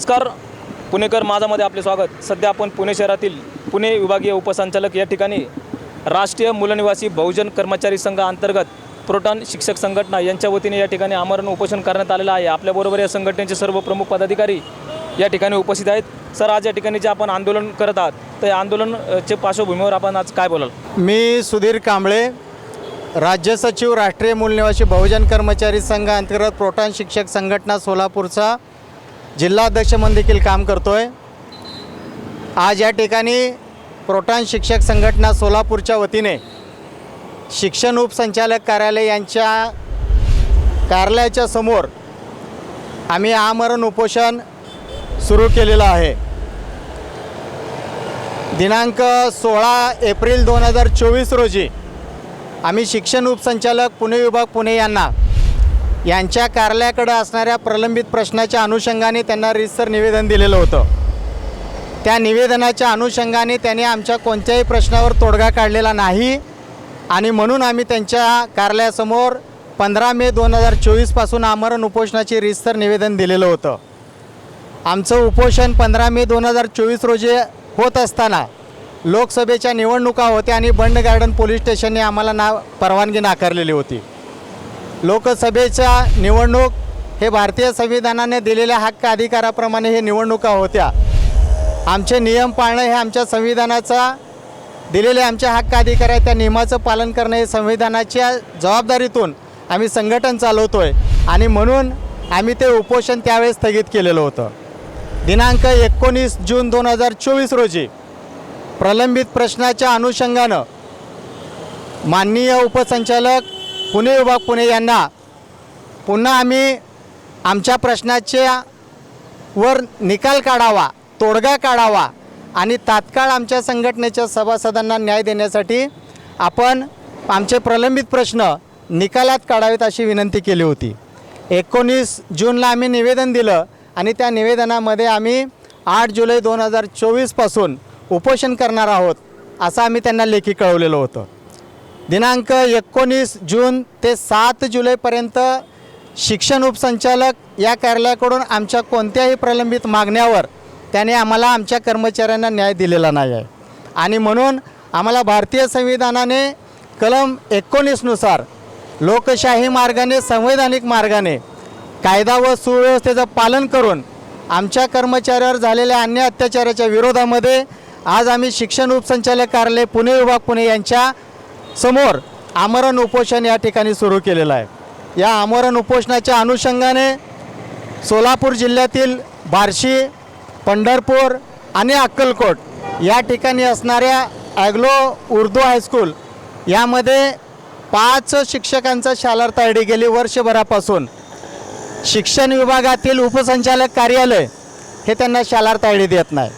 नमस्कार. पुणेकर माझामध्ये आपले स्वागत. सध्या आपण पुणे शहरातील पुणे विभागीय उपसंचालक या ठिकाणी राष्ट्रीय मूलनिवासी बहुजन कर्मचारी संघ अंतर्गत प्रोटॉन शिक्षक संघटना यांच्या वतीने या ठिकाणी आमरण उपोषण करण्यात आलेलं आहे. आपल्याबरोबर या संघटनेचे सर्व प्रमुख पदाधिकारी या ठिकाणी उपस्थित आहेत. सर आज या ठिकाणी जे आपण आंदोलन करत आहात ते आंदोलनचे पार्श्वभूमीवर आपण आज काय बोलाल? मी सुधीर कांबळे राज्य सचिव राष्ट्रीय मूलनिवासी बहुजन कर्मचारी संघ अंतर्गत प्रोटॉन शिक्षक संघटना सोलापूरचा जिल्हाध्यक्ष म्हणून देखील काम करतो आहे आज या ठिकाणी प्रोटॉन शिक्षक संघटना सोलापूरच्या वतीने शिक्षण उपसंचालक कार्यालय यांच्या कार्यालयाच्या समोर आम्ही आमरण उपोषण सुरू केलेलं आहे. दिनांक सोळा एप्रिल दोन हजार चोवीस रोजी आम्ही शिक्षण उपसंचालक पुणे विभाग पुणे यांना यांच्या कार्यालयाकडं असणाऱ्या प्रलंबित प्रश्नाच्या अनुषंगाने त्यांना रीतसर निवेदन दिलेलं होतं. त्या निवेदनाच्या अनुषंगाने त्यांनी आमच्या कोणत्याही प्रश्नावर तोडगा काढलेला नाही आणि म्हणून आम्ही त्यांच्या कार्यालयासमोर पंधरा मे दोन हजार चोवीसपासून आमरण उपोषणाचे रीतसर निवेदन दिलेलं होतं. आमचं उपोषण पंधरा मे दोन हजार चोवीस रोजी होत असताना लोकसभेच्या निवडणुका होत्या आणि बंड गार्डन पोलीस स्टेशनने आम्हाला ना परवानगी नाकारलेली होती. लोकसभेच्या निवडणूक हे भारतीय संविधानाने दिलेल्या हक्क अधिकाराप्रमाणे हे निवडणुका होत्या. आमचे नियम पाळणं हे आमच्या संविधानाचा दिलेले आमच्या हक्क अधिकार आहे त्या नियमाचं पालन करणं हे संविधानाच्या जबाबदारीतून आम्ही संघटन चालवतो आहे आणि म्हणून आम्ही ते उपोषण त्यावेळेस स्थगित केलेलं होतं. दिनांक एकोणीस जून दोन हजार चोवीस रोजी प्रलंबित प्रश्नाच्या अनुषंगानं माननीय उपसंचालक पुणे विभाग पुणे यांना. पुन्हा आम्ही आमच्या प्रश्नाच्या वर निकाल काढावा तोडगा काढावा आणि तात्काळ आमच्या संघटनेच्या सभासदांना न्याय देण्यासाठी आपण आमचे प्रलंबित प्रश्न निकालात काढावेत अशी विनंती केली होती. एकोणीस जूनला आम्ही निवेदन दिलं आणि त्या निवेदनामध्ये आम्ही आठ जुलै दोन हजार चोवीसपासून उपोषण करणार आहोत असं आम्ही त्यांना लेखी कळवलेलं होतं. दिनांक एकोणीस जून ते सात जुलैपर्यंत शिक्षण उपसंचालक या कार्यालयाकडून आमच्या कोणत्याही प्रलंबित मागण्यावर त्याने आम्हाला आमच्या कर्मचाऱ्यांना न्याय दिलेला नाही आहे. आणि म्हणून आम्हाला भारतीय संविधानाने कलम एकोणीसनुसार लोकशाही मार्गाने संवैधानिक मार्गाने कायदा व सुव्यवस्थेचं पालन करून आमच्या कर्मचाऱ्यावर झालेल्या अन्य अत्याचाराच्या विरोधामध्ये आज आम्ही शिक्षण उपसंचालक कार्यालय पुणे विभाग पुणे यांच्या समोर आमरण उपोषण या ठिकाणी सुरू केलेलं आहे. या आमरण उपोषणाच्या अनुषंगाने सोलापूर जिल्ह्यातील बार्शी पंढरपूर आणि अक्कलकोट या ठिकाणी असणाऱ्या ॲग्लो उर्दू हायस्कूल यामध्ये पाच शिक्षकांचा शालार तायडी गेली वर्षभरापासून. शिक्षण विभागातील उपसंचालक कार्यालय हे त्यांना शालार तायडी देत नाही.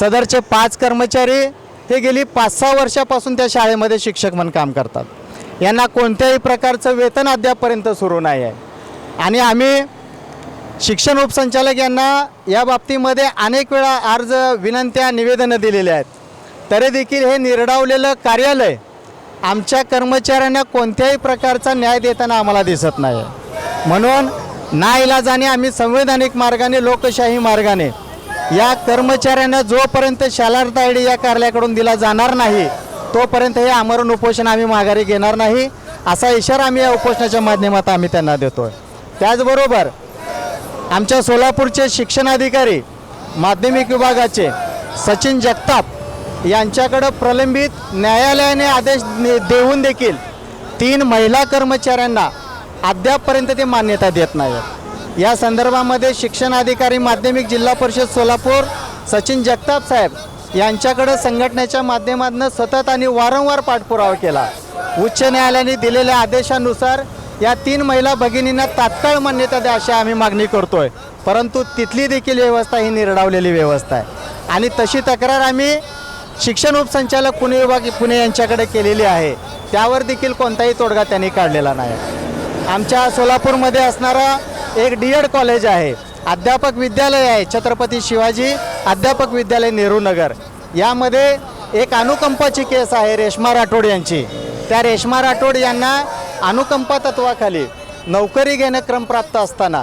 सदरचे पाच कर्मचारी हे गेली पाच सहा वर्षापासून त्या शाळेमध्ये शिक्षक म्हणून काम करतात. यांना कोणत्याही प्रकारचं वेतन अद्यापपर्यंत सुरू नाही आहे. आणि आम्ही शिक्षण उपसंचालक यांना या बाबतीमध्ये अनेक वेळा अर्ज विनंत्या निवेदनं दिलेल्या आहेत. तरी देखील हे निर्डावलेलं कार्यालय आमच्या कर्मचाऱ्यांना कोणत्याही प्रकारचा न्याय देताना आम्हाला दिसत नाही आहे म्हणून नाईलाजाने आम्ही संवैधानिक मार्गाने लोकशाही मार्गाने या कर्मचाऱ्यांना जोपर्यंत शालार्थ आय डी या कार्यालयाकडून दिला जाणार नाही तोपर्यंत हे आमरण उपोषण आम्ही माघारी घेणार नाही असा इशारा आम्ही या उपोषणाच्या माध्यमात आम्ही त्यांना देतो आहे त्याचबरोबर आमच्या सोलापूरचे शिक्षणाधिकारी माध्यमिक विभागाचे सचिन जगताप यांच्याकडं प्रलंबित न्यायालयाने आदेश देऊन देखील तीन महिला कर्मचाऱ्यांना अद्यापपर्यंत ते मान्यता देत नाही या संदर्भामध्ये शिक्षण अधिकारी माध्यमिक जिल्हा परिषद सोलापूर सचिन जगताप साहेब यांच्याकडं संघटनेच्या माध्यमातून सतत आणि वारंवार पाठपुरावा केला. उच्च न्यायालयाने दिलेल्या आदेशानुसार या तीन महिला भगिनींना तात्काळ मान्यता द्या अशी आम्ही मागणी करतोय. परंतु तिथली देखील व्यवस्था ही निरडावलेली व्यवस्था आहे. आणि तशी तक्रार आम्ही शिक्षण उपसंचालक पुणे विभाग पुणे यांच्याकडे केलेली आहे. त्यावर देखील कोणताही तोडगा त्यांनी काढलेला नाही. आमच्या सोलापूरमध्ये असणारा एक डी एड कॉलेज आहे. अध्यापक विद्यालय आहे. छत्रपती शिवाजी अध्यापक विद्यालय नेहरू नगर. यामध्ये एक अनुकंपाची केस आहे रेश्मा राठोड यांची. त्या रेश्मा राठोड यांना अनुकंपा तत्वाखाली नोकरी घेणं क्रमप्राप्त असताना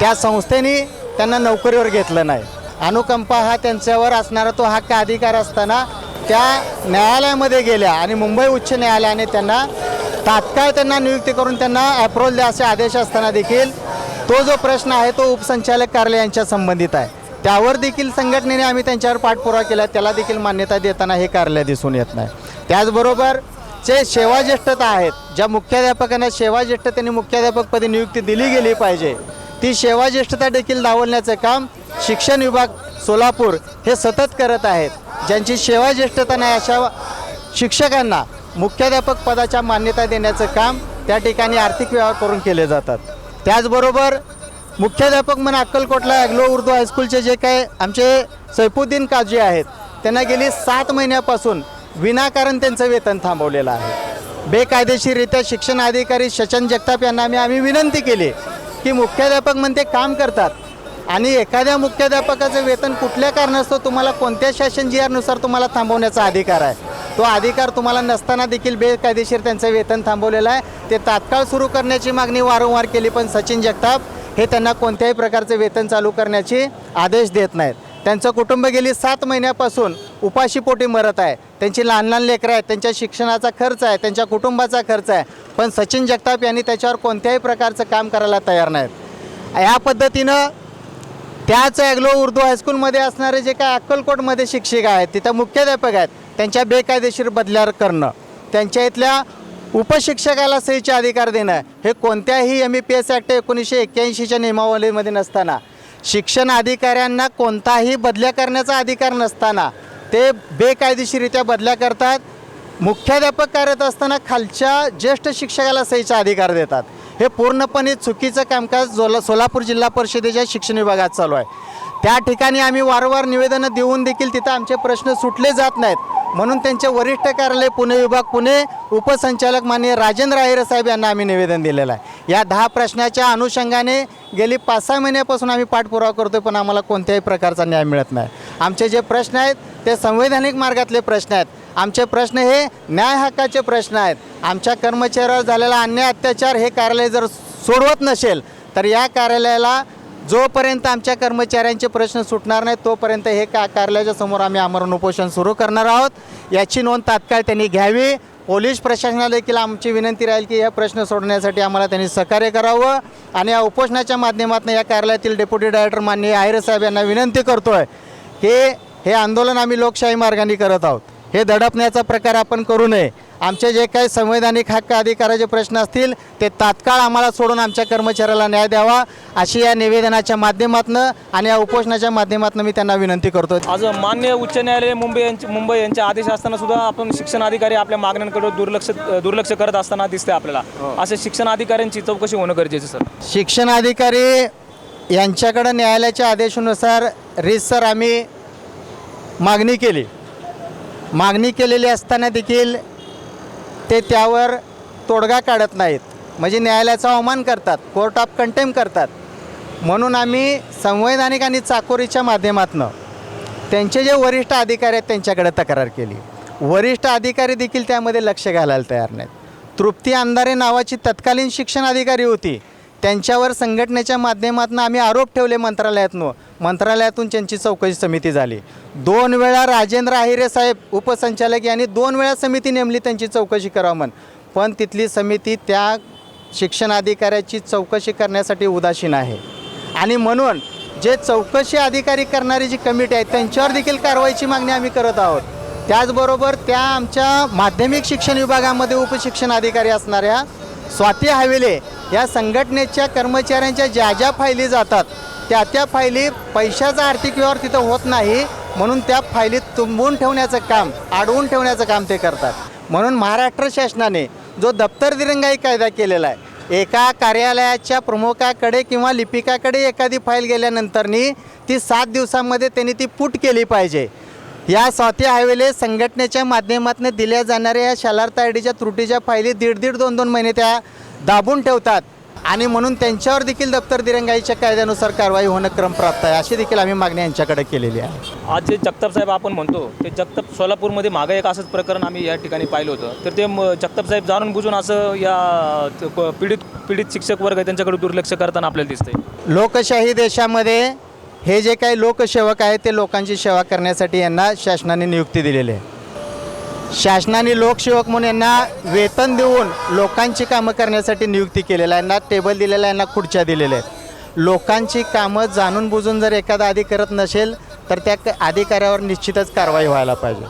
त्या संस्थेने त्यांना नोकरीवर घेतलं नाही. अनुकंपा हा त्यांच्यावर असणारा तो हक्क अधिकार असताना त्या न्यायालयामध्ये गेल्या आणि मुंबई उच्च न्यायालयाने त्यांना तात्काळ त्यांना नियुक्ती करून त्यांना अप्रोल द्या असे आदेश असताना देखील तो जो प्रश्न आहे तो उपसंचालक कार्यालय यांच्या संबंधित आहे. त्यावर देखील संघटनेने आम्ही त्यांच्यावर पाठपुरावा केला. त्याला देखील मान्यता देताना हे कार्यालय दिसून येत नाही. त्याचबरोबर जे सेवाज्येष्ठता आहेत ज्या मुख्याध्यापकांना सेवाज्येष्ठतेने मुख्याध्यापकपदी नियुक्ती दिली गेली पाहिजे ती सेवाज्येष्ठता देखील दावलण्याचं काम शिक्षण विभाग सोलापूर हे सतत करत आहेत. ज्यांची सेवाज्येष्ठता नाही अशा शिक्षकांना मुख्याध्यापक पदाच्या मान्यता देण्याचं काम त्या ठिकाणी आर्थिक व्यवहार करून केले जातात. त्याचबरोबर मुख्याध्यापक म्हणून अक्कलकोटला ॲग्लो उर्दू हायस्कूलचे जे काय आमचे सैफुद्दीन काजी आहेत त्यांना गेली सात महिन्यापासून विनाकारण त्यांचं वेतन थांबवलेलं आहे. बेकायदेशीररित्या शिक्षण अधिकारी शचन जगताप यांना आम्ही आम्ही विनंती केली की मुख्याध्यापक म्हणते काम करतात आणि एखाद्या मुख्याध्यापकाचं वेतन कुठल्या कारणास्तव तुम्हाला कोणत्या शासन जी आरनुसार तुम्हाला थांबवण्याचा अधिकार आहे? तो अधिकार तुम्हाला नसताना देखील बेकायदेशीर त्यांचं वेतन थांबवलेलं आहे. ते तात्काळ सुरू करण्याची मागणी वारंवार केली पण सचिन जगताप हे त्यांना कोणत्याही प्रकारचे वेतन चालू करण्याची आदेश देत नाहीत. त्यांचं कुटुंब गेली सात महिन्यापासून उपाशीपोटी मरत आहे. त्यांची लहान लहान लेकरं आहेत त्यांच्या शिक्षणाचा खर्च आहे त्यांच्या कुटुंबाचा खर्च आहे. पण सचिन जगताप यांनी त्याच्यावर कोणत्याही प्रकारचं काम करायला तयार नाहीत. या पद्धतीनं त्याच ॲग्लो उर्दू हायस्कूलमध्ये असणारे जे काय अक्कलकोटमध्ये शिक्षिका आहेत तिथं मुख्याध्यापक आहेत त्यांच्या बेकायदेशीर बदल्या करणं त्यांच्या इथल्या उपशिक्षकाला सहीचे अधिकार देणं हे कोणत्याही M E P S act एकोणीसशे एक्क्याऐंशीच्या नियमावलीमध्ये नसताना शिक्षण अधिकाऱ्यांना कोणताही बदल्या करण्याचा अधिकार नसताना ते बेकायदेशीरित्या बदल्या करतात मुख्याध्यापक कार्यरत असताना खालच्या ज्येष्ठ शिक्षकाला सहीचा अधिकार देतात. हे पूर्णपणे चुकीचं कामकाज जोला सोलापूर जिल्हा परिषदेच्या शिक्षण विभागात चालू आहे. त्या ठिकाणी आम्ही वारंवार निवेदनं देऊन देखील तिथं आमचे प्रश्न सुटले जात नाहीत. म्हणून त्यांचे वरिष्ठ कार्यालय पुणे विभाग पुणे उपसंचालक माननीय राजेंद्र आहिरे साहेब यांना आम्ही निवेदन दिलेलं आहे. या दहा प्रश्नाच्या अनुषंगाने गेली पाच सहा महिन्यापासून आम्ही पाठपुरावा करतो पण आम्हाला कोणत्याही प्रकारचा न्याय मिळत नाही. आमचे जे प्रश्न आहेत ते संवैधानिक मार्गातले प्रश्न आहेत. आमचे प्रश्न हे न्याय हक्काचे प्रश्न आहेत. आमच्या कर्मचाऱ्यावर झालेला अन्याय अत्याचार हे कार्यालय जर सोडवत नसेल तर या कार्यालयाला जोपर्यंत आमच्या कर्मचाऱ्यांचे प्रश्न सुटणार नाही तोपर्यंत हे का कार्यालयाच्या समोर आम्ही आमरण उपोषण सुरू करणार आहोत. याची नोंद तात्काळ त्यांनी घ्यावी. पोलीस प्रशासनाला देखील आमची विनंती राहील की हे प्रश्न सोडण्यासाठी आम्हाला त्यांनी सहकार्य करावं. आणि या उपोषणाच्या माध्यमातून या कार्यालयातील डेप्युटी डायरेक्टर माननीय आहिरे साहेब यांना विनंती करतो आहे की हे आंदोलन आम्ही लोकशाही मार्गाने करत आहोत. हे दडपण्याचा प्रकार आपण करू नये. आमचे जे काही संवैधानिक हक्क अधिकाराचे प्रश्न असतील ते तात्काळ आम्हाला सोडून आमच्या कर्मचाऱ्याला न्याय द्यावा अशी या निवेदनाच्या माध्यमातून आणि या उपोषणाच्या माध्यमातून मी त्यांना विनंती करतो आज मान्य उच्च न्यायालय मुंबई यांचे मुंबई यांचे आदेश असताना सुद्धा आपण शिक्षण अधिकारी आपल्या मागण्यांकडे दुर्लक्ष दुर्लक्ष करत असताना दिसते आपल्याला. असे शिक्षण अधिकाऱ्यांची चौकशी होणं गरजेचं सर. शिक्षण अधिकारी यांच्याकडं न्यायालयाच्या आदेशानुसार रीतसर आम्ही मागणी केली. मागणी केलेली असताना देखील ते त्यावर तोडगा काढत नाहीत. म्हणजे न्यायालयाचा अवमान करतात कोर्ट ऑफ कंटेम करतात. म्हणून आम्ही संवैधानिक आणि चाकोरीच्या माध्यमातून त्यांचे जे वरिष्ठ अधिकारी आहेत त्यांच्याकडे तक्रार केली. वरिष्ठ अधिकारी देखील त्यामध्ये लक्ष घालायला तयार नाहीत. तृप्ती अंधारे नावाची तत्कालीन शिक्षण अधिकारी होती. त्यांच्यावर संघटनेच्या माध्यमातून आम्ही आरोप ठेवले मंत्रालयातनं. मंत्रालयातून त्यांची चौकशी समिती झाली. दोन वेळा राजेंद्र आहिरे साहेब उपसंचालक यांनी दोन वेळा समिती नेमली त्यांची चौकशी करावं म्हण. पण तिथली समिती त्या शिक्षण अधिकाऱ्याची चौकशी करण्यासाठी उदासीन आहे. आणि म्हणून जे चौकशी अधिकारी करणारी जी कमिटी आहे त्यांच्यावर देखील कारवाईची मागणी आम्ही करत आहोत. त्याचबरोबर त्या आमच्या माध्यमिक शिक्षण विभागामध्ये उपशिक्षण अधिकारी असणाऱ्या स्वाती हवेले या संघटनेच्या कर्मचाऱ्यांच्या ज्या ज्या फायली जातात त्या त्या फायली पैशाचा आर्थिक व्यवहार तिथं होत नाही म्हणून त्या फायली तुंबून ठेवण्याचं काम अडवून ठेवण्याचं काम ते करतात. म्हणून महाराष्ट्र शासनाने जो दप्तर दिरंगाई कायदा केलेला आहे एका कार्यालयाच्या प्रमुखाकडे किंवा लिपिकाकडे एखादी फाईल गेल्यानंतरनी ती सात दिवसांमध्ये त्यांनी ती पुट केली पाहिजे. या स्वाती हायवेले संघटनेच्या माध्यमातून दिल्या जाणाऱ्या या शालार्थ आय डीच्या त्रुटीच्या फायली दीड दीड दोन दोन महिने त्या दाबून ठेवतात. आणि म्हणून त्यांच्यावर देखील दप्तर दिरंगाईच्या कायद्यानुसार कारवाई होणं क्रमप्राप्त आहे. अशी देखील आम्ही मागणी यांच्याकडे केलेली आहे. आज जे जगताप साहेब आपण म्हणतो ते जगताप सोलापूरमध्ये मागं एक असंच प्रकरण आम्ही या ठिकाणी पाहिलं होतं. तर ते जगताप साहेब जाणून बुजून असं या पीडित पीडित शिक्षक वर्ग त्यांच्याकडे दुर्लक्ष करताना आपल्याला दिसतंय. लोकशाही देशामध्ये हे जे काही लोकसेवक आहेत ते लोकांची सेवा करण्यासाठी यांना शासनाने नियुक्ती दिलेली आहे. शासनाने लोकसेवक म्हणून यांना वेतन देऊन लोकांची कामं करण्यासाठी नियुक्ती केलेल्या आहे. यांना टेबल दिलेला यांना खुर्च्या दिलेल्या आहेत. लोकांची कामं जाणून बुजून जर एखादा आधी करत नसेल तर त्या अधिकाऱ्यावर निश्चितच कारवाई व्हायला पाहिजे.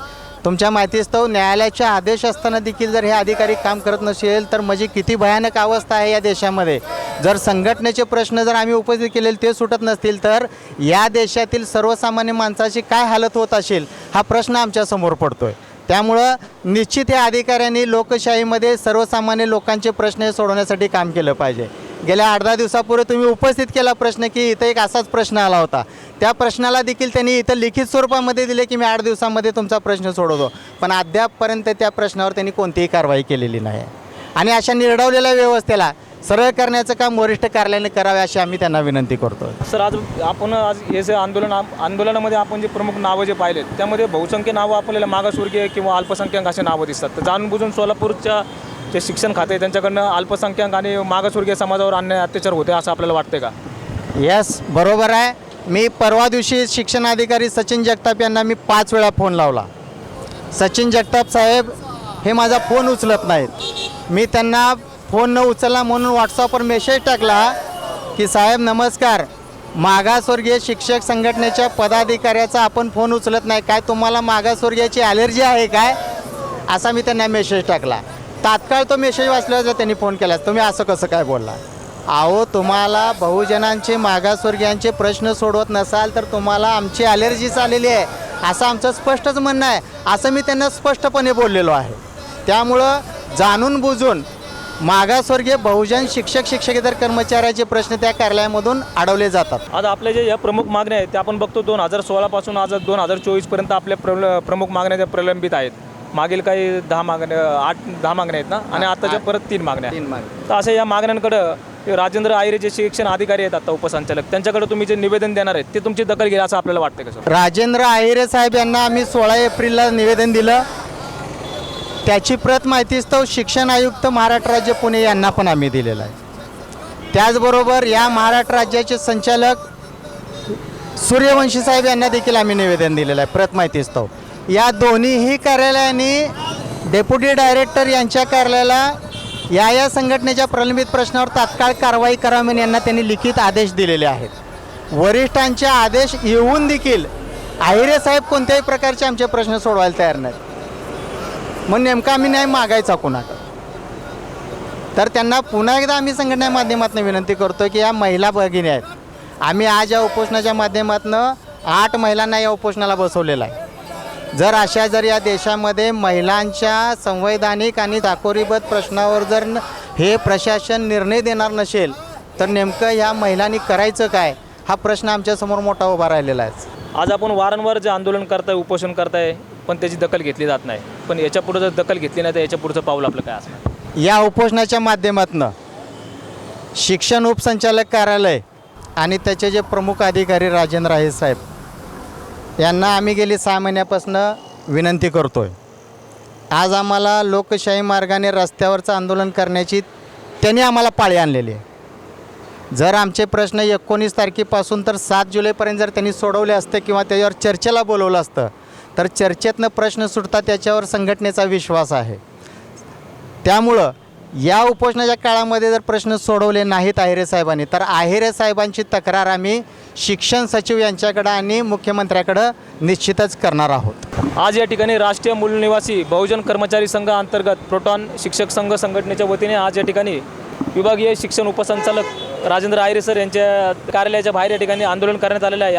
तुमच्या माहितीस्तव न्यायालयाच्या आदेश असताना देखील जर हे अधिकारी काम करत नसेल तर म्हणजे किती भयानक अवस्था आहे या देशामध्ये. जर संघटनेचे प्रश्न जर आम्ही उपस्थित केलेले ते सुटत नसतील तर या देशातील सर्वसामान्य माणसाची काय हालत होत असेल हा प्रश्न आमच्यासमोर पडतो आहे त्यामुळं निश्चित या अधिकाऱ्यांनी लोकशाहीमध्ये सर्वसामान्य लोकांचे प्रश्न हे सोडवण्यासाठी काम केलं पाहिजे. गेल्या आठ दहा दिवसापूर्वी तुम्ही उपस्थित केला प्रश्न की इथं एक असाच प्रश्न आला होता. त्या प्रश्नाला देखील त्यांनी इथं लिखित स्वरूपामध्ये दिले की मी आठ दिवसामध्ये तुमचा प्रश्न सोडवतो. पण अद्यापपर्यंत त्या प्रश्नावर त्यांनी कोणतीही कारवाई केलेली नाही. आणि अशा निर्डवलेल्या व्यवस्थेला सरळ करण्याचं काम वरिष्ठ कार्यालयाने करावे अशी आम्ही त्यांना विनंती करतो सर आज आपण आज हे जे आंदोलन आंदोलनामध्ये आपण जे प्रमुख नावं जे पाहिलेत त्यामध्ये बहुसंख्य नावं आपल्याला मागासवर्गीय किंवा अल्पसंख्याक असे नावं दिसतात. तर जाणून बुजून सोलापूरच्या जे शिक्षण खाते त्यांच्याकडनं अल्पसंख्याक आणि मागासवर्गीय समाजावर अन्याय अत्याचार होते असं आपल्याला वाटते का? यस बरोबर आहे. मी परवा दिवशी शिक्षणाधिकारी सचिन जगताप यांना मी पाच वेळा फोन लावला. सचिन जगताप साहेब हे माझा फोन उचलत नाहीत. मी त्यांना फोन न उचलला म्हणून व्हॉट्सअपवर मेसेज टाकला की साहेब नमस्कार. मागासवर्गीय शिक्षक संघटनेच्या पदाधिकाऱ्याचा आपण फोन उचलत नाही. काय तुम्हाला मागासवर्गीयाची ॲलर्जी आहे काय? असा मी त्यांना मेसेज टाकला. तात्काळ तो मेसेज वाचल्यावर त्यांनी फोन केला. तुम्ही असं कसं काय बोलला? अहो तुम्हाला बहुजनांचे मागासवर्गीयांचे प्रश्न सोडवत नसाल तर तुम्हाला आमची ॲलर्जीच आलेली आहे. असं आमचं स्पष्टच म्हणणं आहे. असं मी त्यांना स्पष्टपणे बोललेलो आहे. त्यामुळं जाणून बुजून मागासवर्गीय बहुजन शिक्षक शिक्षकेतर कर्मचाऱ्याचे प्रश्न त्या कार्यालयामधून अडवले जातात. आज आपल्या जे या प्रमुख मागण्या आहेत त्या आपण बघतो दोन हजार सोळापासून आज दोन हजार चोवीसपर्यंत आपल्या प्रल प्रमुख मागण्या त्या प्रलंबित आहेत. मागील काही दहा मागण्या आठ दहा मागण्या आहेत ना आणि आताच्या परत तीन मागण्या. तीन मागण्या. तर अशा या मागण्यांकडं ते राजेंद्र आयरे जे शिक्षण अधिकारी आहेत आता उपसंचालक त्यांच्याकडे तुम्ही जे निवेदन देणार आहेत ते तुमची दखल घ्या असं आपल्याला वाटतं का सर? राजेंद्र आहिरे साहेब यांना आम्ही सोळा एप्रिलला निवेदन दिलं. त्याची प्रत माहितीस्तव शिक्षण आयुक्त महाराष्ट्र राज्य पुणे यांना पण आम्ही दिलेलं आहे. त्याचबरोबर या महाराष्ट्र राज्याचे संचालक सूर्यवंशी साहेब यांना देखील आम्ही निवेदन दिलेलं आहे प्रत माहितीस्तव या दोन्हीही कार्यालयांनी डेप्युटी डायरेक्टर यांच्या कार्यालयाला या या संघटनेच्या प्रलंबित प्रश्नावर तात्काळ कारवाई करावी म्हणून यांना त्यांनी लिखित आदेश दिलेले आहेत. वरिष्ठांचे आदेश येऊन देखील आहिरे साहेब कोणत्याही प्रकारचे आमचे प्रश्न सोडवायला तयार नाहीत. मग नेमका आम्ही न्याय मागायचा कुणाकडं तर त्यांना पुन्हा एकदा आम्ही संघटना माध्यमातून विनंती करतो की या महिला भगिनी आहेत. आम्ही आज या उपोषणाच्या माध्यमातून आठ महिलांना या उपोषणाला बसवलेलं आहे. जर अशा जर या देशामध्ये महिलांच्या संवैधानिक आणि दाखोरीबद्ध प्रश्नावर जर हे प्रशासन निर्णय देणार नसेल तर नेमकं ह्या महिलांनी करायचं काय? हा प्रश्न आमच्यासमोर मोठा उभा राहिलेला आहे. आज आपण वारंवार जे आंदोलन करताय उपोषण करताय पण त्याची दखल घेतली जात नाही. पण याच्यापुढे जर दखल घेतली नाही तर याच्या पुढचं पाऊल आपलं काय असणार? या उपोषणाच्या माध्यमातून शिक्षण उपसंचालक कार्यालय आणि त्याचे जे प्रमुख अधिकारी राजेंद्र आहे साहेब यांना आम्ही गेली सहा महिन्यापासून विनंती करतो आहे आज आम्हाला लोकशाही मार्गाने रस्त्यावरचं आंदोलन करण्याची त्यांनी आम्हाला पाळी आणलेली आहे. जर आमचे प्रश्न एकोणीस तारखेपासून तर सात जुलैपर्यंत जर त्यांनी सोडवले असते किंवा त्याच्यावर चर्चेला बोलवलं असतं तर चर्चेतनं प्रश्न सुटतात त्याच्यावर संघटनेचा विश्वास आहे. त्यामुळं या उपोषणाच्या काळामध्ये जर प्रश्न सोडवले नाहीत आहिरे साहेबांनी तर आहिरे साहेबांची तक्रार आम्ही शिक्षण सचिव यांच्याकडं आणि मुख्यमंत्र्याकडं निश्चितच करणार आहोत. आज या ठिकाणी राष्ट्रीय मूलनिवासी बहुजन कर्मचारी संघ अंतर्गत प्रोटॉन शिक्षक संघ संघटनेच्या वतीने आज या ठिकाणी विभागीय शिक्षण उपसंचालक राजेंद्र आयरे सर यांच्या कार्यालयाच्या बाहेर या ठिकाणी आंदोलन करण्यात आलेलं आहे.